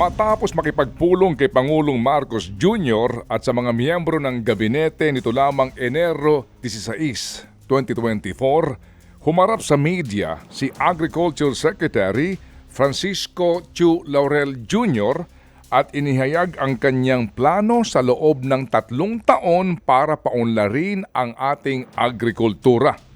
Matapos makipagpulong kay Pangulong Marcos Jr. at sa mga miyembro ng gabinete nito lamang Enero 16, 2024, humarap sa media si Agriculture Secretary Francisco Chu Laurel Jr. at inihayag ang kanyang plano sa loob ng tatlong taon para paunlarin ang ating agrikultura.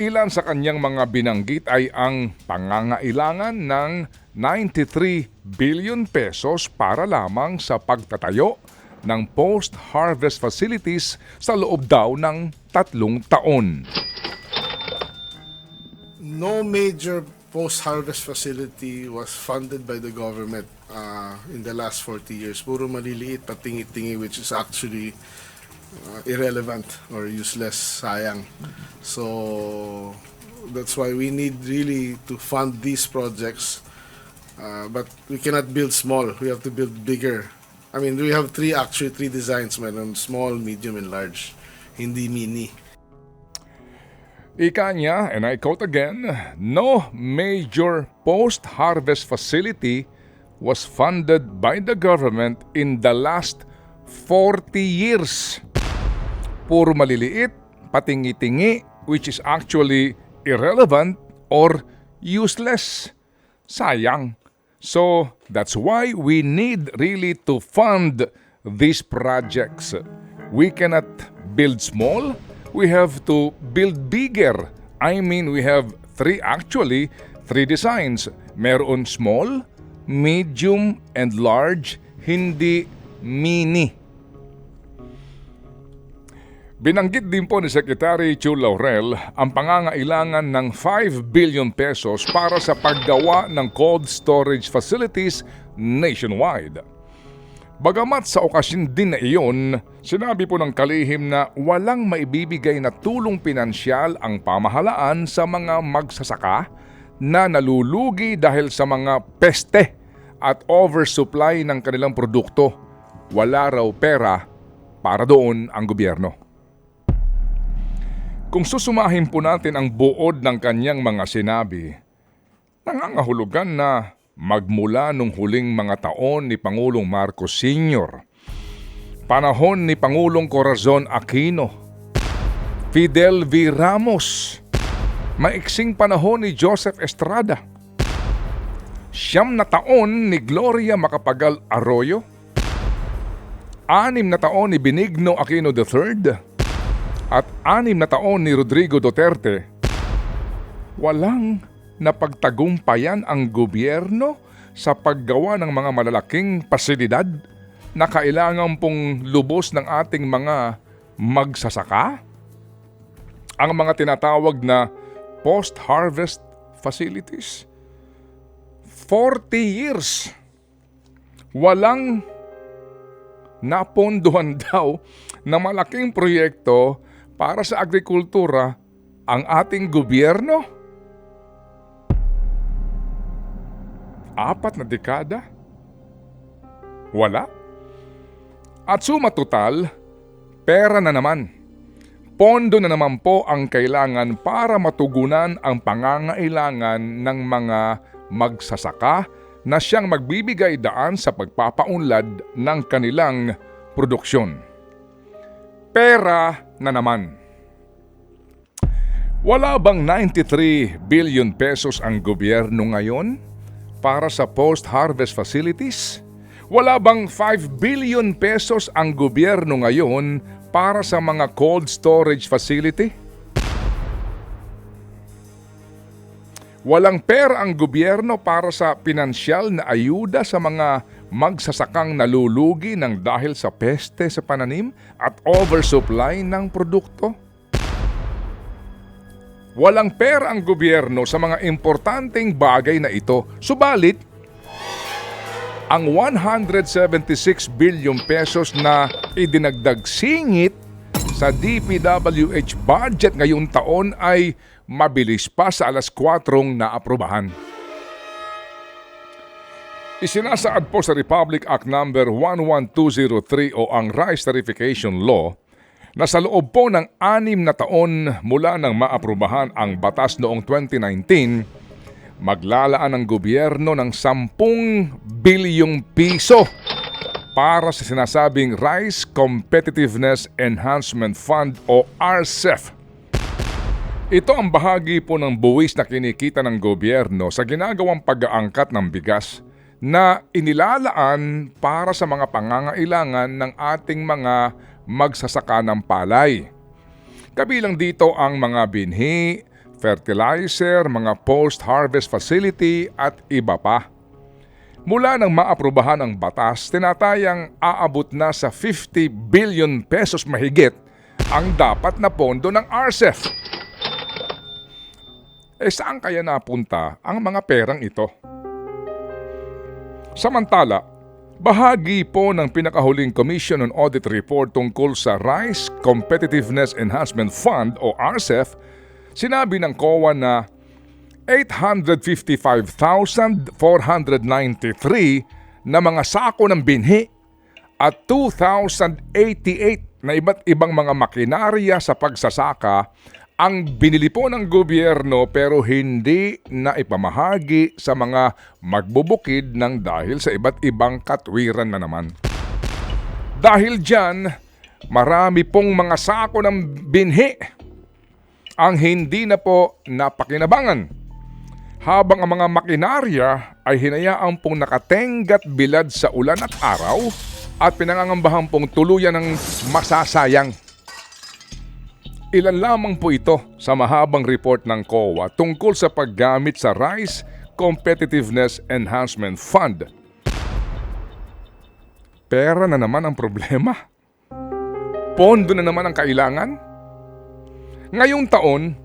Ilan sa kanyang mga binanggit ay ang pangangailangan ng 93 billion pesos para lamang sa pagtatayo ng post-harvest facilities sa loob daw ng tatlong taon. no major post-harvest facility was funded by the government uh, in the last 40 years. Puro maliliit, patingi-tingi, which is actually uh, irrelevant or useless, sayang. So that's why we need really to fund these projects. Uh, but we cannot build small. We have to build bigger. I mean, we have three actually three designs, meron small, medium, and large. Hindi mini. Ika niya, and I quote again, no major post-harvest facility was funded by the government in the last 40 years. Puro maliliit, patingi-tingi, which is actually irrelevant or useless. Sayang. So, that's why we need really to fund these projects. We cannot build small, we have to build bigger. I mean, we have three, actually, three designs. Meron small, medium, and large, hindi mini. Binanggit din po ni Secretary Chu Laurel ang pangangailangan ng 5 billion pesos para sa paggawa ng cold storage facilities nationwide. Bagamat sa okasyon din na iyon, sinabi po ng kalihim na walang maibibigay na tulong pinansyal ang pamahalaan sa mga magsasaka na nalulugi dahil sa mga peste at oversupply ng kanilang produkto. Wala raw pera para doon ang gobyerno. Kung susumahin po natin ang buod ng kanyang mga sinabi, nangangahulugan na magmula nung huling mga taon ni Pangulong Marcos Sr., panahon ni Pangulong Corazon Aquino, Fidel V. Ramos, maiksing panahon ni Joseph Estrada, siyam na taon ni Gloria Macapagal Arroyo, anim na taon ni Benigno Aquino III, at anim na taon ni Rodrigo Duterte, walang napagtagumpayan ang gobyerno sa paggawa ng mga malalaking pasilidad na kailangan pong lubos ng ating mga magsasaka? Ang mga tinatawag na post-harvest facilities. 40 years. Walang napondohan daw na malaking proyekto para sa agrikultura ang ating gobyerno? Apat na dekada? Wala? At suma total, pera na naman. Pondo na naman po ang kailangan para matugunan ang pangangailangan ng mga magsasaka na siyang magbibigay daan sa pagpapaunlad ng kanilang produksyon. Pera na naman. Wala bang 93 billion pesos ang gobyerno ngayon para sa post-harvest facilities? Wala bang 5 billion pesos ang gobyerno ngayon para sa mga cold storage facility? Walang pera ang gobyerno para sa pinansyal na ayuda sa mga magsasakang nalulugi ng dahil sa peste sa pananim at oversupply ng produkto? Walang pera ang gobyerno sa mga importanteng bagay na ito. Subalit, ang 176 billion pesos na idinagdag singit sa DPWH budget ngayong taon ay mabilis pa sa alas 4 na aprobahan. Isinasaad po sa Republic Act No. 11203 o ang Rice Tarification Law na sa loob po ng anim na taon mula nang maaprubahan ang batas noong 2019, maglalaan ang gobyerno ng 10 bilyong piso para sa sinasabing Rice Competitiveness Enhancement Fund o RCEF. Ito ang bahagi po ng buwis na kinikita ng gobyerno sa ginagawang pag-aangkat ng bigas na inilalaan para sa mga pangangailangan ng ating mga magsasaka ng palay. Kabilang dito ang mga binhi, fertilizer, mga post-harvest facility at iba pa. Mula nang maaprubahan ang batas, tinatayang aabot na sa 50 billion pesos mahigit ang dapat na pondo ng RCEF. Eh saan kaya napunta ang mga perang ito? Samantala, bahagi po ng pinakahuling Commission on Audit Report tungkol sa Rice Competitiveness Enhancement Fund o RCEF, sinabi ng COA na 855,493 na mga sako ng binhi at 2,088 na iba't ibang mga makinarya sa pagsasaka ang binili po ng gobyerno pero hindi na ipamahagi sa mga magbubukid ng dahil sa iba't ibang katwiran na naman. Dahil dyan, marami pong mga sako ng binhi ang hindi na po napakinabangan. Habang ang mga makinarya ay hinayaan pong nakatenggat bilad sa ulan at araw at pinangangambahan pong tuluyan ng masasayang. Ilan lamang po ito sa mahabang report ng COA tungkol sa paggamit sa Rice Competitiveness Enhancement Fund. Pera na naman ang problema. Pondo na naman ang kailangan. Ngayong taon,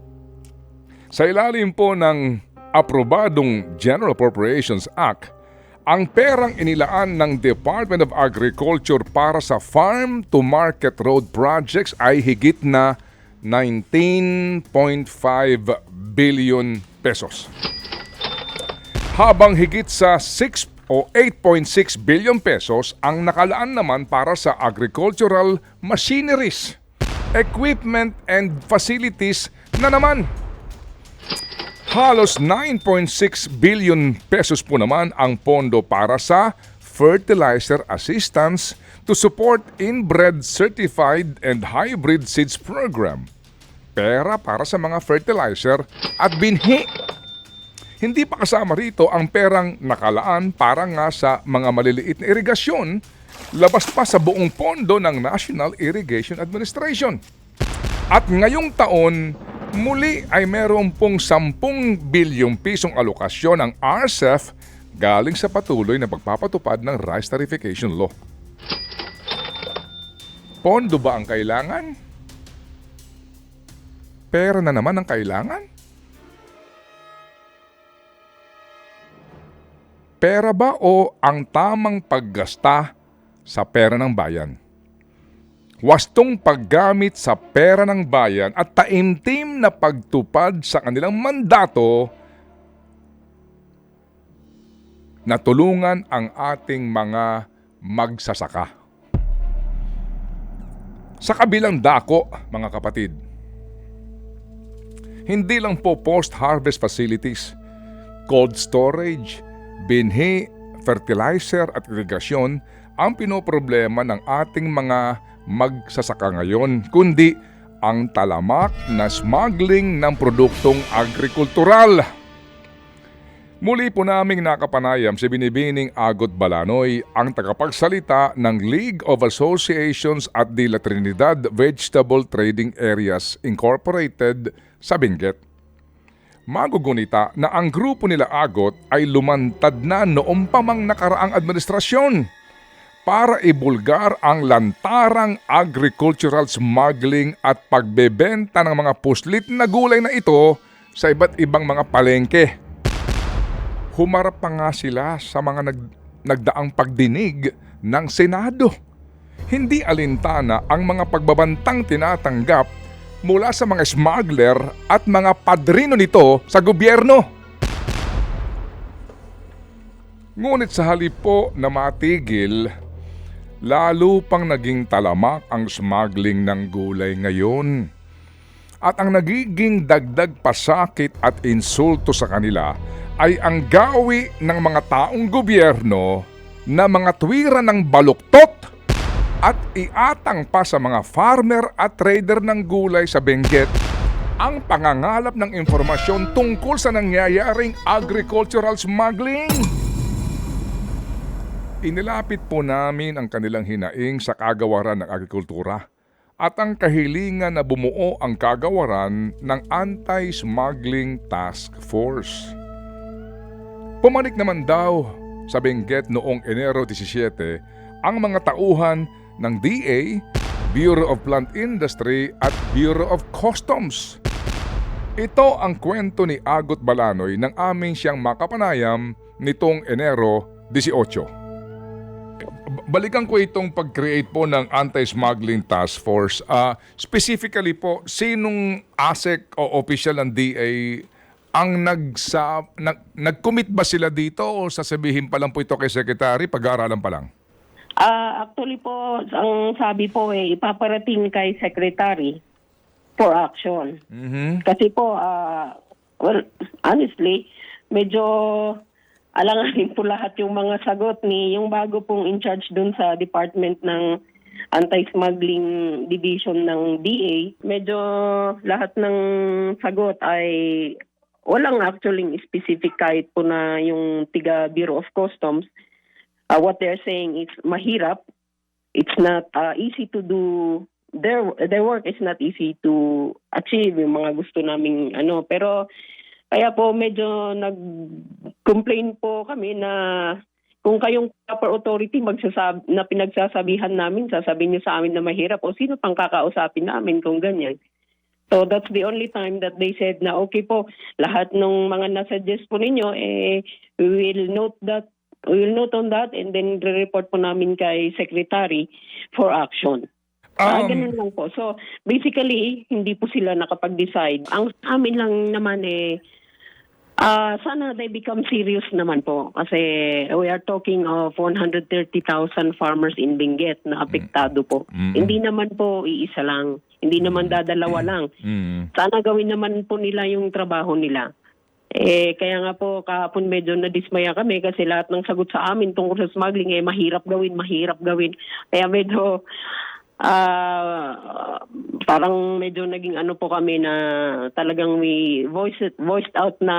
sa ilalim po ng aprobadong General Appropriations Act, ang perang inilaan ng Department of Agriculture para sa Farm to Market Road projects ay higit na 19.5 billion pesos. Habang higit sa 6 o 8.6 billion pesos ang nakalaan naman para sa agricultural machineries, equipment and facilities na naman. Halos 9.6 billion pesos po naman ang pondo para sa fertilizer assistance to support inbred certified and hybrid seeds program. Pera para sa mga fertilizer at binhi. Hindi pa kasama rito ang perang nakalaan para nga sa mga maliliit na irigasyon labas pa sa buong pondo ng National Irrigation Administration. At ngayong taon, muli ay meron pong 10 bilyong pisong alokasyon ng RCEF galing sa patuloy na pagpapatupad ng Rice Tarification Law. Pondo ba ang kailangan? Pera na naman ang kailangan? Pera ba o ang tamang paggasta sa pera ng bayan? Wastong paggamit sa pera ng bayan at taimtim na pagtupad sa kanilang mandato na tulungan ang ating mga magsasaka. Sa kabilang dako, mga kapatid, hindi lang po post-harvest facilities, cold storage, binhi, fertilizer at irigasyon ang pinoproblema ng ating mga magsasaka ngayon, kundi ang talamak na smuggling ng produktong agrikultural. Muli po naming nakapanayam si Binibining Agot Balanoy, ang tagapagsalita ng League of Associations at de La Trinidad Vegetable Trading Areas Incorporated sa Benguet. Magugunita na ang grupo nila Agot ay lumantad na noong pamang nakaraang administrasyon para ibulgar ang lantarang agricultural smuggling at pagbebenta ng mga puslit na gulay na ito sa iba't ibang mga palengke. Humarap pa nga sila sa mga nag, nagdaang pagdinig ng Senado. Hindi alintana ang mga pagbabantang tinatanggap mula sa mga smuggler at mga padrino nito sa gobyerno. Ngunit sa halip po na matigil, lalo pang naging talamak ang smuggling ng gulay ngayon. At ang nagiging dagdag pasakit at insulto sa kanila ay ang gawi ng mga taong gobyerno na mga tuwira ng baluktot at iatang pa sa mga farmer at trader ng gulay sa Benguet ang pangangalap ng impormasyon tungkol sa nangyayaring agricultural smuggling. Inilapit po namin ang kanilang hinaing sa kagawaran ng agrikultura at ang kahilingan na bumuo ang kagawaran ng Anti-Smuggling Task Force. Pumalik naman daw sa Benguet noong Enero 17 ang mga tauhan ng DA, Bureau of Plant Industry at Bureau of Customs. Ito ang kwento ni Agot Balanoy nang amin siyang makapanayam nitong Enero 18. B- Balikan ko itong pag-create po ng Anti-Smuggling Task Force. Ah, specifically po, sinong ASEC o official ng DA ang nagsa, nag, nag-commit ba sila dito o sasabihin pa lang po ito kay Secretary, pag-aaralan pa lang? Ah, actually po, ang sabi po eh, ipaparating kay Secretary for action. Mhm. Kasi po, ah, well, honestly, medyo alanganin po lahat yung mga sagot ni yung bago pong in charge dun sa department ng anti-smuggling division ng DA. Medyo lahat ng sagot ay walang actually specific kahit po na yung tiga Bureau of Customs. Uh, what they're saying is mahirap. It's not uh, easy to do their their work is not easy to achieve yung mga gusto naming ano pero kaya po medyo nag-complain po kami na kung kayong proper authority magsasab na pinagsasabihan namin, sasabihin niyo sa amin na mahirap o sino pang kakausapin namin kung ganyan. So that's the only time that they said na okay po, lahat ng mga nasuggest po ninyo, eh, we will note that, we will note on that and then re-report po namin kay Secretary for action. Ah, Um, ganun lang po. So, basically, hindi po sila nakapag-decide. Ang sa amin lang naman eh, ah sana they become serious naman po. Kasi we are talking of 130,000 farmers in Benguet na apektado po. Mm. Hindi naman po iisa lang. Hindi naman dadalawa lang. Mhm. Sana gawin naman po nila yung trabaho nila. Eh, kaya nga po kahapon medyo nadismaya kami kasi lahat ng sagot sa amin tungkol sa smuggling eh mahirap gawin, mahirap gawin. Kaya medyo ah parang medyo naging ano po kami na talagang we voice it, voiced out na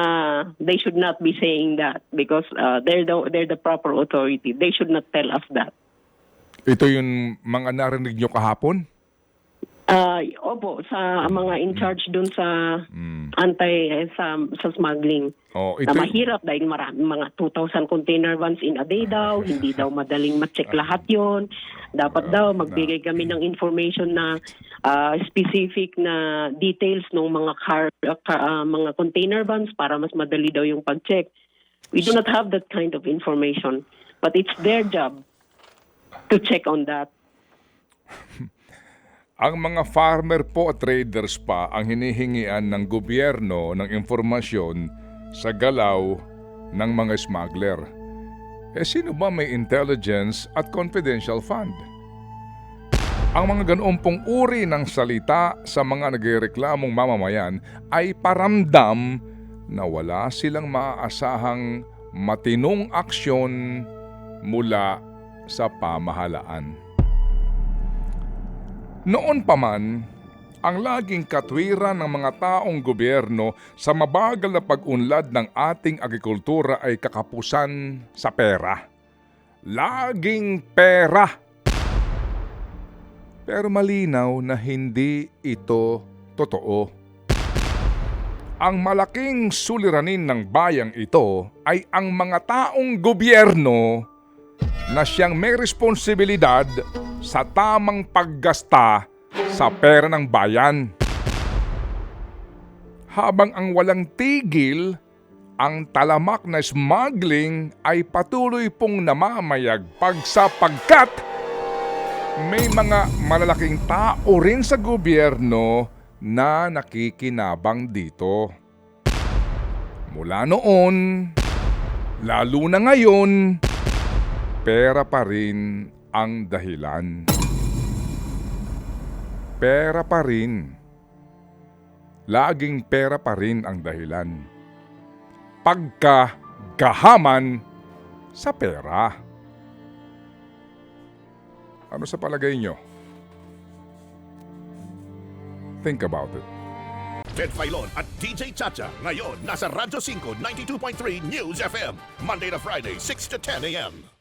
they should not be saying that because uh, they're the they're the proper authority. They should not tell us that. Ito yung mga narinig nyo kahapon? Ah, opo, sa mga in charge dun sa Mm. anti eh, sa sa smuggling. Oh, na ito, mahirap dahil marami mga 2,000 container vans in a day daw, hindi daw madaling ma-check lahat yon. Dapat daw magbigay kami ng information na ah, specific na details ng mga car, ka- ah, mga container vans para mas madali daw yung pag-check. We do not have that kind of information, but it's their job to check on that. Ang mga farmer po at traders pa ang hinihingian ng gobyerno ng impormasyon sa galaw ng mga smuggler. Eh sino ba may intelligence at confidential fund? Ang mga ganoon pong uri ng salita sa mga nagreklamong mamamayan ay paramdam na wala silang maaasahang matinong aksyon mula sa pamahalaan. Noon pa man, ang laging katwiran ng mga taong gobyerno sa mabagal na pag-unlad ng ating agrikultura ay kakapusan sa pera. Laging pera! Pero malinaw na hindi ito totoo. Ang malaking suliranin ng bayang ito ay ang mga taong gobyerno na siyang may responsibilidad sa tamang paggasta sa pera ng bayan. Habang ang walang tigil, ang talamak na smuggling ay patuloy pong namamayagpag sapagkat may mga malalaking tao rin sa gobyerno na nakikinabang dito. Mula noon, lalo na ngayon, pera pa rin ang dahilan. Pera pa rin. Laging pera pa rin ang dahilan. pagkagahaman sa pera. Ano sa palagay nyo? Think about it. Ted Filon at DJ Chacha. Ngayon, nasa Radyo 5, 92.3 News FM. Monday to Friday, 6 to 10 a.m.